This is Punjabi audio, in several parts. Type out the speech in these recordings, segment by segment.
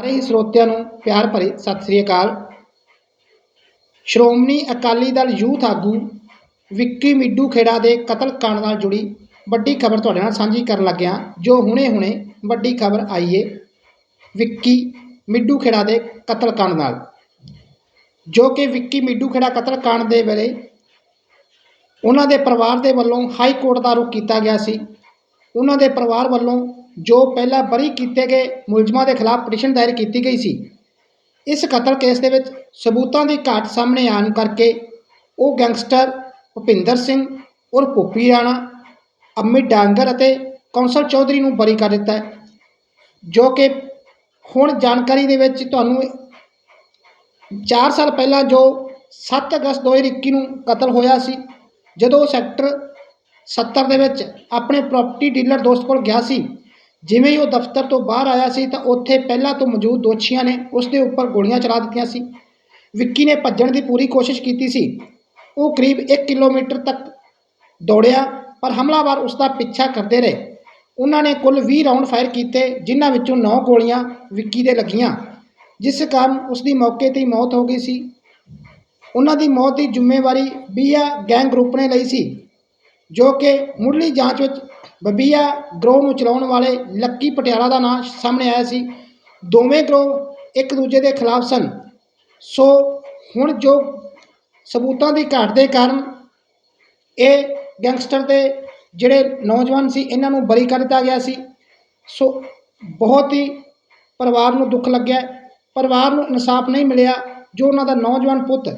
ਸਾਰੇ ਹੀ ਸਰੋਤਿਆਂ ਨੂੰ ਪਿਆਰ ਭਰੀ ਸਤਿ ਸ੍ਰੀ ਅਕਾਲ। ਸ਼੍ਰੋਮਣੀ ਅਕਾਲੀ ਦਲ ਯੂਥ ਆਗੂ ਵਿੱਕੀ ਮਿੱਡੂ ਖੇੜਾ ਦੇ ਕਤਲ ਕਾਂਡ ਨਾਲ ਜੁੜੀ ਵੱਡੀ ਖਬਰ ਤੁਹਾਡੇ ਨਾਲ ਸਾਂਝੀ ਕਰਨ ਲੱਗਿਆ, ਜੋ ਹੁਣੇ-ਹੁਣੇ ਵੱਡੀ ਖਬਰ ਆਈ ਏ ਵਿੱਕੀ ਮਿੱਡੂ ਖੇੜਾ ਦੇ ਕਤਲ ਕਾਂਡ ਨਾਲ। ਜੋ ਕਿ ਵਿੱਕੀ ਮਿੱਡੂ ਖੇੜਾ ਕਤਲ ਕਾਂਡ ਦੇ ਵੇਲੇ ਉਹਨਾਂ ਦੇ ਪਰਿਵਾਰ ਦੇ ਵੱਲੋਂ ਹਾਈ ਕੋਰਟ ਦਾ ਰੁਖ ਕੀਤਾ ਗਿਆ ਸੀ। ਉਹਨਾਂ ਦੇ ਪਰਿਵਾਰ ਵੱਲੋਂ ਜੋ ਪਹਿਲਾਂ ਬਰੀ ਕੀਤੇ ਗਏ ਮੁਲਜ਼ਮਾਂ ਦੇ ਖਿਲਾਫ ਪਟੀਸ਼ਨ ਦਾਇਰ ਕੀਤੀ ਗਈ ਸੀ। ਇਸ ਕਤਲ ਕੇਸ ਦੇ ਵਿੱਚ ਸਬੂਤਾਂ ਦੀ ਘਾਟ ਸਾਹਮਣੇ ਆਉਣ ਕਰਕੇ ਉਹ ਗੈਂਗਸਟਰ ਭੁਪਿੰਦਰ ਸਿੰਘ ਔਰ ਪੋਪੀ ਰਾਣਾ ਅਮਿਤ ਡਾਂਗਰ ਅਤੇ ਕੌਂਸਲ ਚੌਧਰੀ ਨੂੰ ਬਰੀ ਕਰ ਦਿੱਤਾ ਹੈ, ਜੋ ਕਿ ਹੁਣ ਜਾਣਕਾਰੀ ਦੇ ਵਿੱਚ ਤੁਹਾਨੂੰ 4 ਸਾਲ ਪਹਿਲਾਂ ਜੋ 7 ਅਗਸਤ 2021 ਨੂੰ ਕਤਲ ਹੋਇਆ ਸੀ, ਜਦੋਂ ਸੈਕਟਰ 70 ਦੇ ਵਿੱਚ ਆਪਣੇ ਪ੍ਰਾਪਰਟੀ ਡੀਲਰ ਦੋਸਤ ਕੋਲ ਗਿਆ ਸੀ ਜਿਵੇਂ ਹੀ ਉਹ ਦਫ਼ਤਰ ਤੋਂ ਬਾਹਰ ਆਇਆ ਸੀ ਤਾਂ ਉੱਥੇ ਪਹਿਲਾਂ ਤੋਂ ਮੌਜੂਦ ਦੋਸ਼ੀਆਂ ਨੇ ਉਸ ਦੇ ਉੱਪਰ ਗੋਲੀਆਂ ਚਲਾ ਦਿੱਤੀਆਂ ਸੀ। ਵਿੱਕੀ ਨੇ ਭੱਜਣ ਦੀ ਪੂਰੀ ਕੋਸ਼ਿਸ਼ ਕੀਤੀ ਸੀ। ਉਹ ਕਰੀਬ 1 ਕਿਲੋਮੀਟਰ ਤੱਕ ਦੌੜਿਆ, ਪਰ ਹਮਲਾਵਰ ਉਸ ਦਾ ਪਿੱਛਾ ਕਰਦੇ ਰਹੇ। ਉਹਨਾਂ ਨੇ ਕੁੱਲ 20 ਰਾਉਂਡ ਫਾਇਰ ਕੀਤੇ, ਜਿਨ੍ਹਾਂ ਵਿੱਚੋਂ 9 ਗੋਲੀਆਂ ਵਿੱਕੀ ਦੇ ਲੱਗੀਆਂ, ਜਿਸ ਕਾਰਨ ਉਸ ਦੀ ਮੌਕੇ ਤੇ ਹੀ ਮੌਤ ਹੋ ਗਈ ਸੀ। ਉਹਨਾਂ ਦੀ ਮੌਤ ਦੀ ਜ਼ਿੰਮੇਵਾਰੀ ਬੀਆ ਗੈਂਗ ਗਰੁੱਪ ਨੇ ਲਈ ਸੀ। ਜੋ ਕਿ ਮੁੱਢਲੀ ਜਾਂਚ ਵਿੱਚ ਬਬੀਆ ਗਰੋਹ ਨੂੰ ਚਲਾਉਣ ਵਾਲੇ ਲੱਕੀ ਪਟਿਆਲਾ ਦਾ ਨਾਂ ਸਾਹਮਣੇ ਆਇਆ ਸੀ। ਦੋਵੇਂ ਗਰੋਹ ਇੱਕ ਦੂਜੇ ਦੇ ਖਿਲਾਫ ਸਨ। ਸੋ ਹੁਣ ਜੋ ਸਬੂਤਾਂ ਦੀ ਘਾਟ ਦੇ ਕਾਰਨ ਇਹ ਗੈਂਗਸਟਰ ਦੇ ਜਿਹੜੇ ਨੌਜਵਾਨ ਸੀ, ਇਹਨਾਂ ਨੂੰ ਬਰੀ ਕਰ ਦਿੱਤਾ ਗਿਆ ਸੀ। ਸੋ ਬਹੁਤ ਹੀ ਪਰਿਵਾਰ ਨੂੰ ਦੁੱਖ ਲੱਗਿਆ। ਪਰਿਵਾਰ ਨੂੰ ਇਨਸਾਫ ਨਹੀਂ ਮਿਲਿਆ, ਜੋ ਉਹਨਾਂ ਦਾ ਨੌਜਵਾਨ ਪੁੱਤ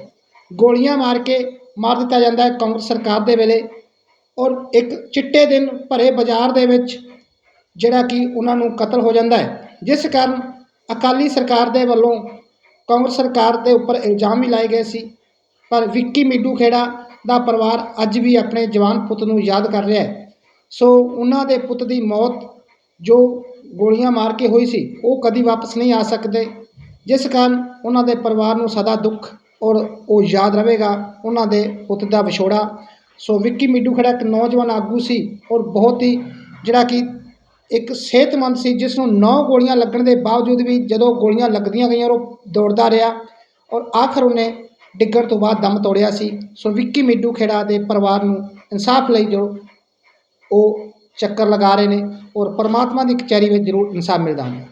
ਗੋਲੀਆਂ ਮਾਰ ਕੇ ਮਾਰ ਦਿੱਤਾ ਜਾਂਦਾ ਹੈ ਕਾਂਗਰਸ ਸਰਕਾਰ ਦੇ ਵੇਲੇ। ਔਰ ਇੱਕ ਚਿੱਟੇ ਦਿਨ ਭਰੇ ਬਾਜ਼ਾਰ ਦੇ ਵਿੱਚ ਜਿਹੜਾ ਕਿ ਉਹਨਾਂ ਨੂੰ ਕਤਲ ਹੋ ਜਾਂਦਾ ਹੈ, ਜਿਸ ਕਾਰਨ ਅਕਾਲੀ ਸਰਕਾਰ ਦੇ ਵੱਲੋਂ ਕਾਂਗਰਸ ਸਰਕਾਰ ਦੇ ਉੱਪਰ ਇਲਜ਼ਾਮ ਵੀ ਲਾਏ ਗਏ ਸੀ। ਪਰ ਵਿੱਕੀ ਮਿੱਡੂ ਖੇੜਾ ਦਾ ਪਰਿਵਾਰ ਅੱਜ ਵੀ ਆਪਣੇ ਜਵਾਨ ਪੁੱਤ ਨੂੰ ਯਾਦ ਕਰ ਰਿਹਾ ਹੈ। ਸੋ ਉਹਨਾਂ ਦੇ ਪੁੱਤ ਦੀ ਮੌਤ ਜੋ ਗੋਲੀਆਂ ਮਾਰ ਕੇ ਹੋਈ ਸੀ, ਉਹ ਕਦੀ ਵਾਪਸ ਨਹੀਂ ਆ ਸਕਦੇ, ਜਿਸ ਕਾਰਨ ਉਹਨਾਂ ਦੇ ਪਰਿਵਾਰ ਨੂੰ ਸਦਾ ਦੁੱਖ ਔਰ ਉਹ ਯਾਦ ਰਹੇਗਾ ਉਹਨਾਂ ਦੇ ਪੁੱਤ ਦਾ ਵਿਛੋੜਾ। ਸੋ ਵਿੱਕੀ ਮਿੱਡੂ ਖੜਾ ਇੱਕ ਨੌਜਵਾਨ ਆਗੂ ਸੀ ਔਰ ਬਹੁਤ ਹੀ ਜਿਹੜਾ ਕਿ ਇੱਕ ਸਿਹਤਮੰਦ ਸੀ ਜਿਸ ਨੂੰ 9 ਗੋਲੀਆਂ ਲੱਗਣ ਦੇ ਬਾਵਜੂਦ ਵੀ ਜਦੋਂ ਗੋਲੀਆਂ ਲੱਗਦੀਆਂ ਗਈਆਂ ਔਰ ਉਹ ਦੌੜਦਾ ਰਿਹਾ ਔਰ ਆਖਰ ਉਹਨੇ ਡਿੱਗਣ ਤੋਂ ਬਾਅਦ ਦਮ ਤੋੜਿਆ ਸੀ। ਸੋ ਵਿੱਕੀ ਮਿੱਡੂ ਖੇੜਾ ਦੇ ਪਰਿਵਾਰ ਨੂੰ ਇਨਸਾਫ ਲਈ ਜੋ ਉਹ ਚੱਕਰ ਲਗਾ ਰਹੇ ਨੇ ਔਰ ਪਰਮਾਤਮਾ ਦੀ ਕਚਹਿਰੀ ਵਿੱਚ ਜ਼ਰੂਰ ਇਨਸਾਫ ਮਿਲਦਾ ਹੈ।